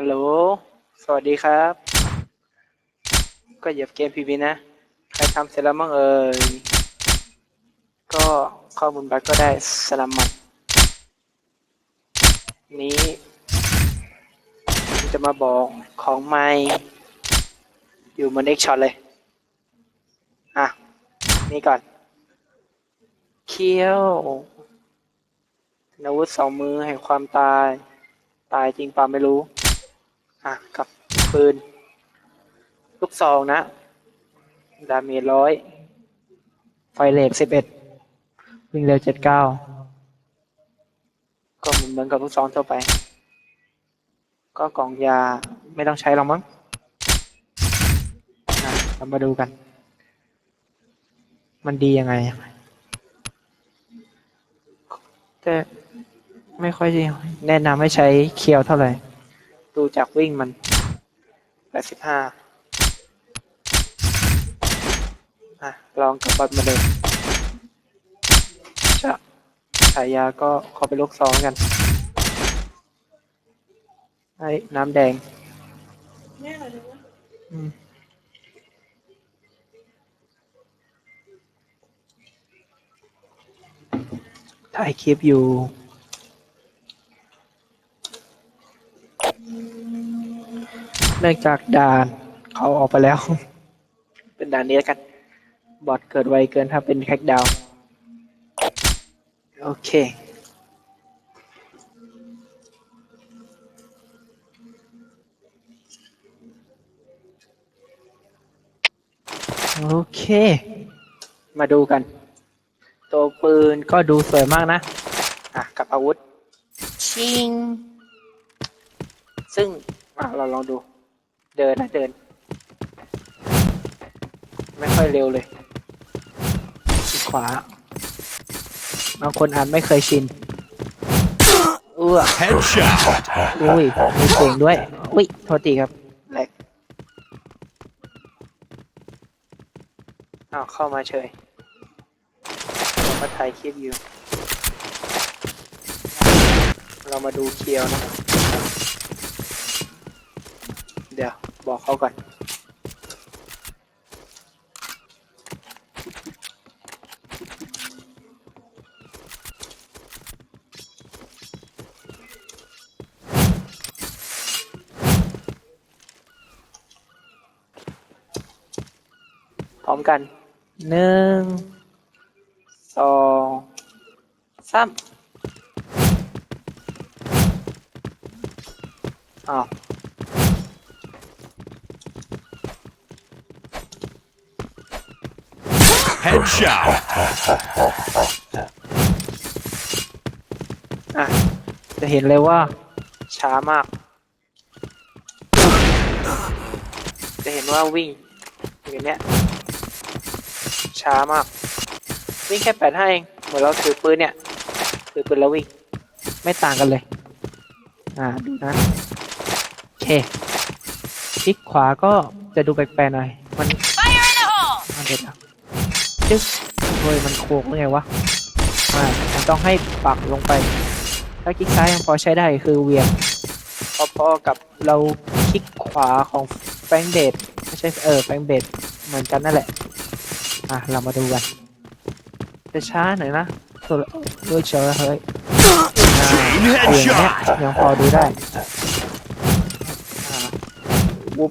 ฮัลโหล สวัสดีครับ ก็เหยียบเกมพีบีนะ ใครทำเสร็จแล้วมั่งเอ่ย ก็ข้อมูลบัตรก็ได้สลัมมันนี้จะมาบอกของไม่อยู่บนเอ็กช็อตเลย อะ นี่ก่อน เคี้ยวอาวุธสองมือแห่งความตาย ตายจริงป่าไม่รู้ อะกับปืน ลูกซองนะ ดาเมจร้อย ไฟเลกสิบเอ็ด วิ่งเร็วเจ็ดเก้า ก็เหมือนกับลูกซองทั่วไป ก็กล่องยาไม่ต้องใช้หรอกมั้งเรามาดูกัน มันดียังไง แต่ไม่ค่อยแนะนำให้ใช้เคียวเท่าไหร่ ดูจากวิ่งมัน85อะ ลองกับบอลมาเลยจะฉายาก็ขอไปลูกซองกัน ไอ้น้ำแดงอืมถ่ายคลิปอยู่ เนื่องจากด่านเขาออกไปแล้ว เป็นด่านนี้แล้วกัน บอทเกิดไวเกินถ้าเป็นแคกดาวน์โอเคโอเค มาดูกัน ตัวปืนก็ดูสวยมากนะ อะ กับอาวุธ ชิง ซึ่ง อะ เราลองดู เดินนะเดิน ไม่ค่อยเร็วเลยอีกขวา บางคนอาจไม่เคยชินเอื้อ Headshot. อุ้ยมีเสียงด้วย อุ้ยโทษทีครับแหลกอ้าวเข้ามาเฉยผมมาถ่ายคลิปอยู่ เรามาดูเคียวนะครับ เดี๋ยว บอกเขาก่อน พร้อมกันหนึ่งสองสามอ้าว Headshot. อะจะเห็นเลยว่า ช้ามาก จะเห็นว่าวิ่งอย่างเนี้ย ช้ามาก วิ่งแค่แปดห้าเอง เหมือนเราถือปืนเนี่ย ถือปืนแล้ววิ่ง ไม่ต่างกันเลย อ่า ดูนะ โอเค คลิกขวาก็จะดูแปลกๆหน่อย มัน Fire in the hole! มันเด็ดอะ จึ๊กเฮ้ยมันโค้งหรือไงวะอ่ามันต้องให้ปักลงไป ถ้าคลิกซ้ายยังพอใช้ได้คือเวียนพอๆกับเราคลิกขวาของแฟงเบดไม่ใช่เออแฟงเบดเหมือนกันนั่นแหละ อะเรามาดูกันจะช้าหน่อยนะตัวเฮ้ยเฉยเฮ้ยอย่างเนี้ยยังพอดูได้อ่าวุบ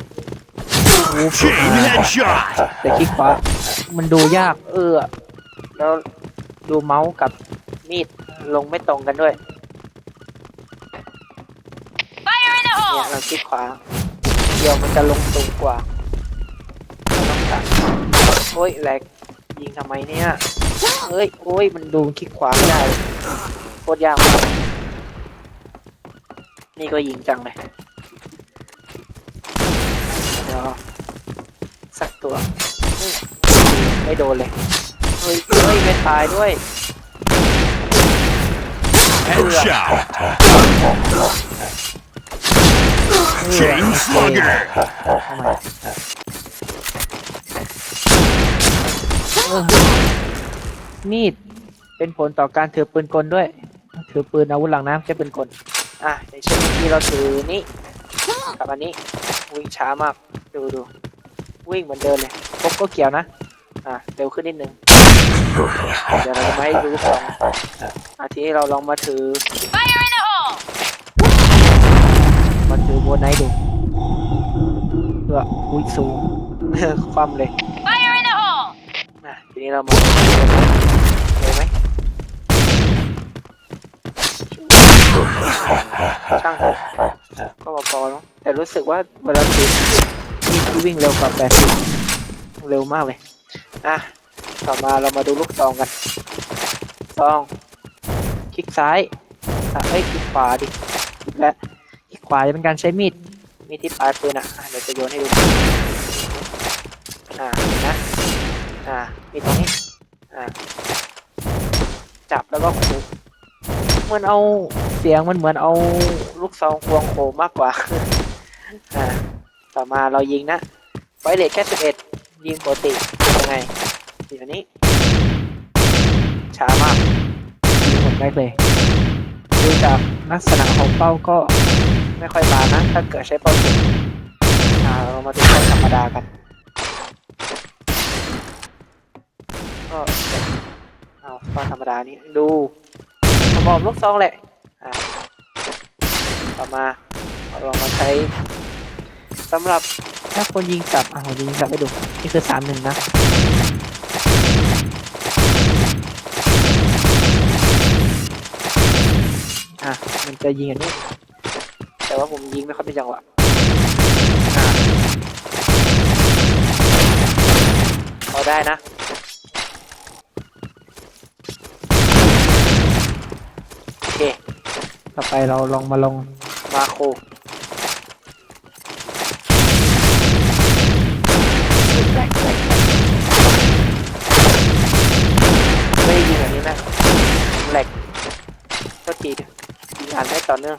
วุบ Chain อ่า headshot. แต่คลิกขวามันดูยาก เออ แล้วดูเมาส์กับมีดลงไม่ตรงกันด้วย Fire in the เนี่ย hole! เราคลิกขวา เดียวมันจะลงตรงกว่าเราต้องตัดโอ้ยแหลกยิงทำไมเนี่ยเอ้ยโอ้ยมันดูคลิกขวาไม่ได้โคตรยากมากนี่ก็ยิงจังเลยเดี๋ยว สักตัวไม่โดนเลยเฮ้ยเฮ้ยไม่ตายด้วยเออ Chain โอเค slugger. เข้ามาเออมีดเป็นผลต่อการถือปืนกลด้วย ถือปืนอาวุธหลังน้ำใช้ปืนกล อะอย่างนที่เราถือนี่กับอันนี้วิ่งช้ามาก ดูดู วิ่งเหมือนเดินเลยพบก็เกี่ยวนะ อะเร็วขึ้นนิดนึง เดี๋ยวเราจะมาให้ดูสองอาทีนี้เราลองมาถือ Fire in the hole! มาถือโบนไนท์ดูเพื่ออุ้ยสูง ความเลย Fire in the hole! นะทีนี้เรามาดูเลยไหมช่างเถอะก็พอๆเนาะแต่รู้สึกว่าเวลาถือ นี่วิ่งเร็วกว่า80เร็วมากเลยอะต่อมาเรามาดูลูกซองกันซองคลิกซ้ายเอ้ยคลิกขวาดิและคลิกขวาจะเป็นการใช้มีดมีดที่ปลายปืนอะเดี๋ยวจะโยนให้ดูอ่าเห็นนะอ่ามีตรงนี้อ่าจับแล้วก็คูเหมือนเอาเสียงมันเหมือนเอาลูกซองควงโคมากกว่าอ่า ต่อมาเรายิงนะไฟเลทแค่สิบเอ็ดยิงปกติเป็นยังไงอย่างนี้ ช้ามากยิงหมดแรกเลยดูจากลักษณะของเป้าก็ไม่ค่อยบานนะ ถ้าเกิดใช้เป้าจริงอ่าเรามาดูเป้าธรรมดากัน ก็เอาเป้าธรรมดานี้ดูประกอบลูกซองแหละ อ่าต่อมาเราลองมาใช้ สำหรับถ้าคนยิงสับอะผมยิงสับให้ดูนี่คือสามหนึ่งนะอะมันจะยิงอันนี้ แต่ว่าผมยิงไม่ค่อยเป็นจังหวะอะพอได้นะโอเค ต่อไปเราลองมาลงมาโครไม่ได้ยิงแบบนี้นะแหลกก็ทีเดียวยิงอ่านได้ ต่อเนื่อง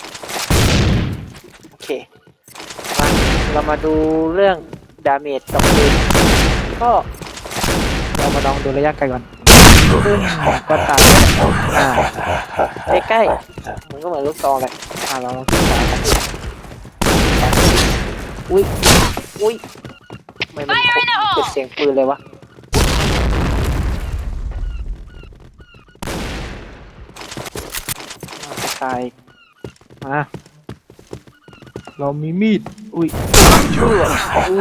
โอเคมาเรามาดูเรื่องดาเมจกับปืนก็เรามาลองดูระยะไกลก่อนซึ่งก็ตามอ่าใกล้ๆมันก็เหมือนลูกซองเลยอ่าเราลองศึกษากันอุ้ยอุ้ยไมมันเกิดเสียงปืนเลยวะตาย มา เรามีมีด อุ้ยเชื่ออู้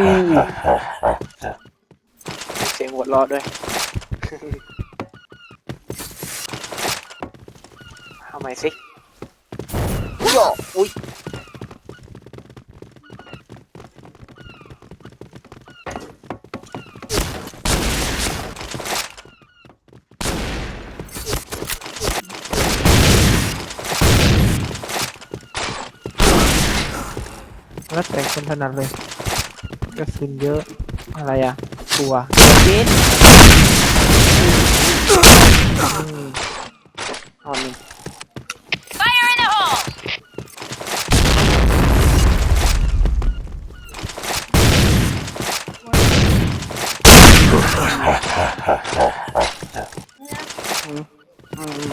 เสียงหัวเราะด้วย เอาใหม่สิอุ้ย แล้วแต่คนถนัดเลยกระสุนเยอะอะไรอะกลัวกินอืมเอาหนึ่ง Fire in the hole! อืมอืม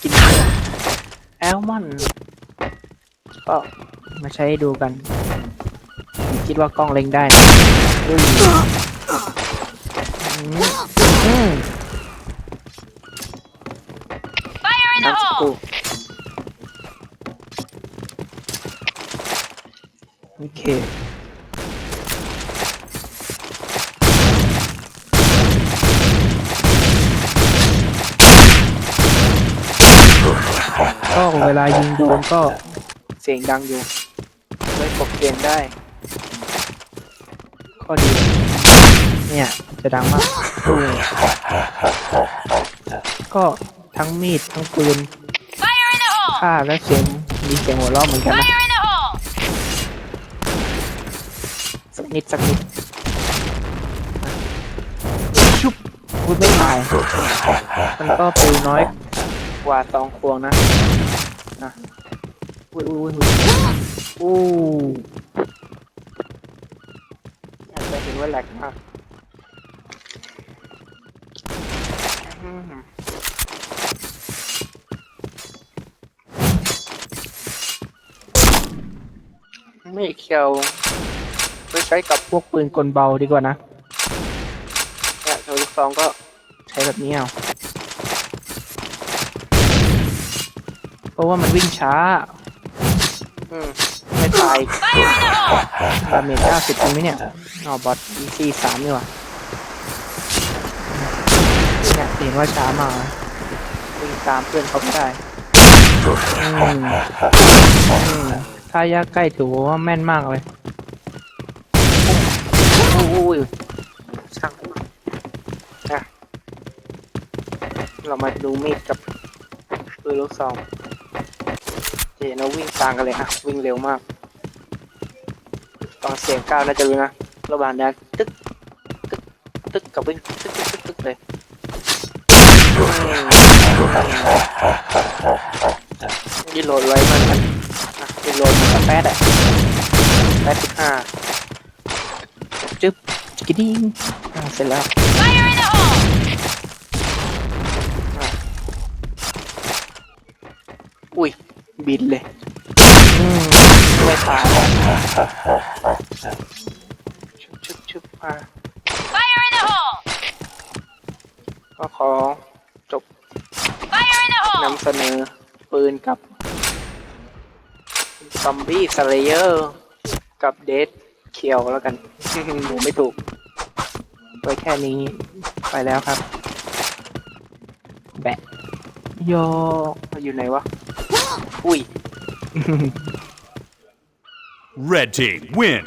กินแอลมอนด์ ก็มาใช้ให้ดูกัน คิดว่ากล้องเล็งได้นะอุ้ยอืมอืม Fire in the น้ำสกู hole! โอเค ก็เวลายิงโดนก็เสียงดังอยู่ไว้กบเกมได้ ข้อดี เนี่ย จะดังมาก ก็ทั้งมีดทั้งปืนฆ่าและเสียงมีเสียงหัวเราะเหมือนกันนะสักนิดสักนิดชุบพูดไม่ตาย มันก็ปืนน้อยกว่าตองควงนะนะ อุ้ยอุ้ยอุ้ยอุ้ยอู้อยากจะเห็นว่าแหลกมากไม่เคียวไปใช้กับพวกปืนกลเบาดีกว่านะเนี่ยตัวลูกซองก็ใช้แบบนี้เอา เพราะว่ามันวิ่งช้า อืมไม่ตาย Fire in the hole! ดาเมจเก้าสิบจริงไหมเนี่ยอ๋อบอทอีซีสามนี่ว่าเนี่ยเห็นว่าช้ามากนะวิ่งตามเพื่อนเขาไม่ได้อืมอืมถ้ายากใกล้ตัวว่าแม่นมากเลยอุ้ยช่างนะเรามาดูมีดกับปืนลูกซอง เจนเราวิ่งตามกันเลยอะวิ่งเร็วมากฟังเสียงก้าวน่าจะรู้นะระหว่างนั้นตึ๊กตึ๊กตึ๊กกับวิ่งตึ๊กตึ๊กตึ๊กตึ๊กเลยยี่โหลดไว้มันกันะยี่โหลดมันกับแป๊ดอะแป๊ดสิบห้าจึ๊บกิดดิ้งเสร็จแล้วอุ้ย บินเลยอืมไม่ตายชุบชุบชุบมา Fire in the hole! ก็ขอจบ Fire in the hole! นำเสนอปืนกับซอมบี้สเลเยอร์ กับเดดเคียวแล้วกัน หนูไม่ถูกไว้แค่นี้ ไปแล้วครับ แบะ โยอยู่ไหนวะ อุ้ย Red team win.